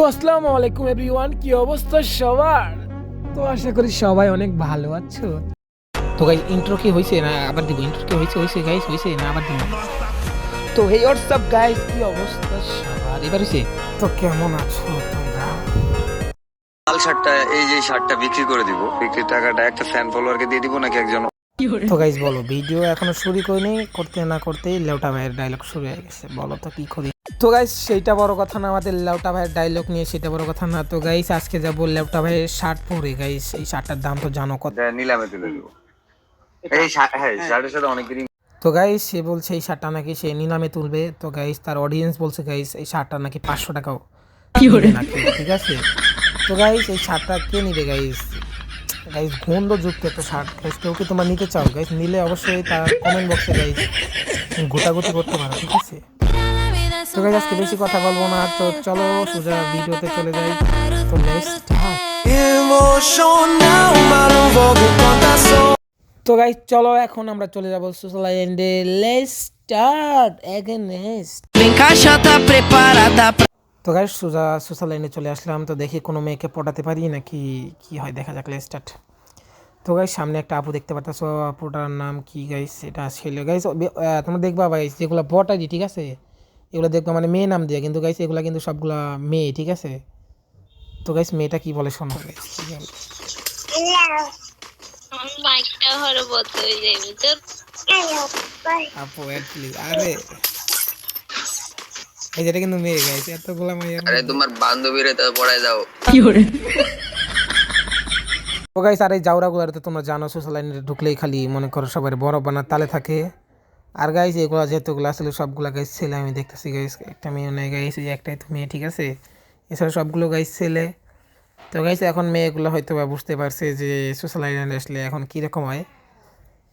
তো আসসালামু আলাইকুম এভরিওয়ান কি অবস্থা সবার? তো আশা করি সবাই অনেক ভালো আছো। তো গাইস ইন্ট্রো কি হয়েছে না আবার দিব? ইন্ট্রো কি হয়েছে হয়েছে গাইস হয়েছে না আবার দিব? তো হেই হোয়াটসঅ্যাপ গাইস কি অবস্থা সবার? এবার হয়েছে তো কেমন আছো তোমরা? লাল শার্টটা এই যে শার্টটা বিক্রি করে দিব। বিক্রির টাকাটা একটা ফ্যান ফলোয়ারকে দিয়ে দিব নাকি একজন? তো গাইস বলো ভিডিও এখনও শুরু করিনি করতে না করতেই লেউটা ভাইয়ের ডায়লগ শুরু হয়ে গেছে। বলো তো কি করি? তো গাইস সেইটা বড় কথা না আমাদের লেউটা ভাইয়ের ডায়লগ নিয়ে সেটা বড় কথা না। তো গাইস আজকে যাব লেউটা ভাইয়ের শার্ট পরে। গাইস এই শার্টটার দাম তো জানো কত? নিলামে তুলে দিব। এই শা- হ্যাঁ শার্টের সাথে অনেকদিনই তো গাইস সে বলছে এই শার্টটা নাকি সে নিলামে তুলবে। তো গাইস তার অডিয়েন্স বলছে গাইস এই শার্টটা নাকি পাঁচশো টাকাও ঠিক আছে। তো গাইস এই শার্টটা কে নিবে গাইস গাইস গন্ধযুক্ত একটা শার্ট গাইস কেউ কি তোমরা নিতে চাও? গাইস নিলে অবশ্যই তার কমেন্ট বক্সে গাইস গোটাগুটি করতে পারো ঠিক আছে? তো গাইস আজকে বেশি কথা বলব না, তো চলো সোজা ভিডিওতে চলে যাই। তো তো গাইস চলো এখন আমরা চলে যাব সোশ্যাল এন্ডে লেটস স্টার্ট তো গাইস সোজা সোশ্যাল লাইনে চলে আসলাম, তো দেখি কোনো মেয়েকে পটাতে পারি নাকি কি হয়, দেখা যাক লেটস স্টার্ট তো গাইস সামনে একটা আপু দেখতে পারতেছো, আপুটার নাম কি গাইস এটা ছেলে। গাইস তোমরা দেখবা গাইস যেগুলো বটাজি ঠিক আছে? এগুলো দেখবা মানে মেয়ে নাম দিয়ে কিন্তু গাইস এগুলা কিন্তু সবগুলা মেয়ে ঠিক আছে? তো গাইস মেয়েটা কি বলে শোনো? আপু আরে। এই যেটা কিন্তু মেয়ে গাইস এতগুলা মেয়ে আরে তোমার বান্ধবীরে তো পড়ায় দাও। তো গাইস আর এই জাউরাগুলার তো তোমরা জানো সোশ্যাল লাইনে ঢুকলেই খালি মনে করো সবার বড় বানার তালে থাকে। আর গাইস এগুলো যেহেতুগুলো আসলে সবগুলা গাইস ছেলে, আমি দেখতেছি গাইস একটা মেয়ে নেই গাইস এই একটাই তো মেয়ে, ঠিক আছে? এছাড়া সবগুলো গাইস ছেলে। তো গাইস এখন মেয়েগুলো হয়তো বা বুঝতে পারছে যে সোশ্যাল লাইনে আসলে এখন কীরকম হয়।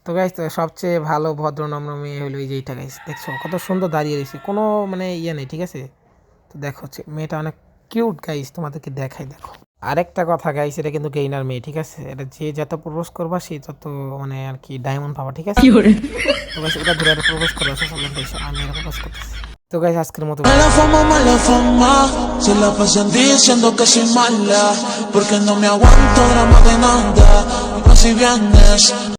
তো গাইস তো সবচেয়ে ভালো ভদ্র নম্র মেয়ে হলো এই যে এইটা গাইস দেখছ? কত সুন্দর দাঁড়িয়ে রয়েছে, কোনো মানে ইয়ে নেই, ঠিক আছে? তো দেখো মেয়েটা অনেক কিউট গাইস তোমাদেরকে দেখাই, দেখো। আরেকটা কথা গাইস এটা কিন্তু গেইনার মেয়ে ঠিক আছে? এটা যে যত প্রপোজ করবা সে তত মানে আর কি ডায়মন্ড পাবা ঠিক আছে? তো গাইস ওটা ধরে প্রপোজ করবা সোশ্যাল মিডিয়া আমি এটা প্রপোজ করতেছি। তো গাইস আজকের মতো Mala fama, mala fama Se la pasan diciendo que soy mala Porque no me aguanto drama de nada Y vienes.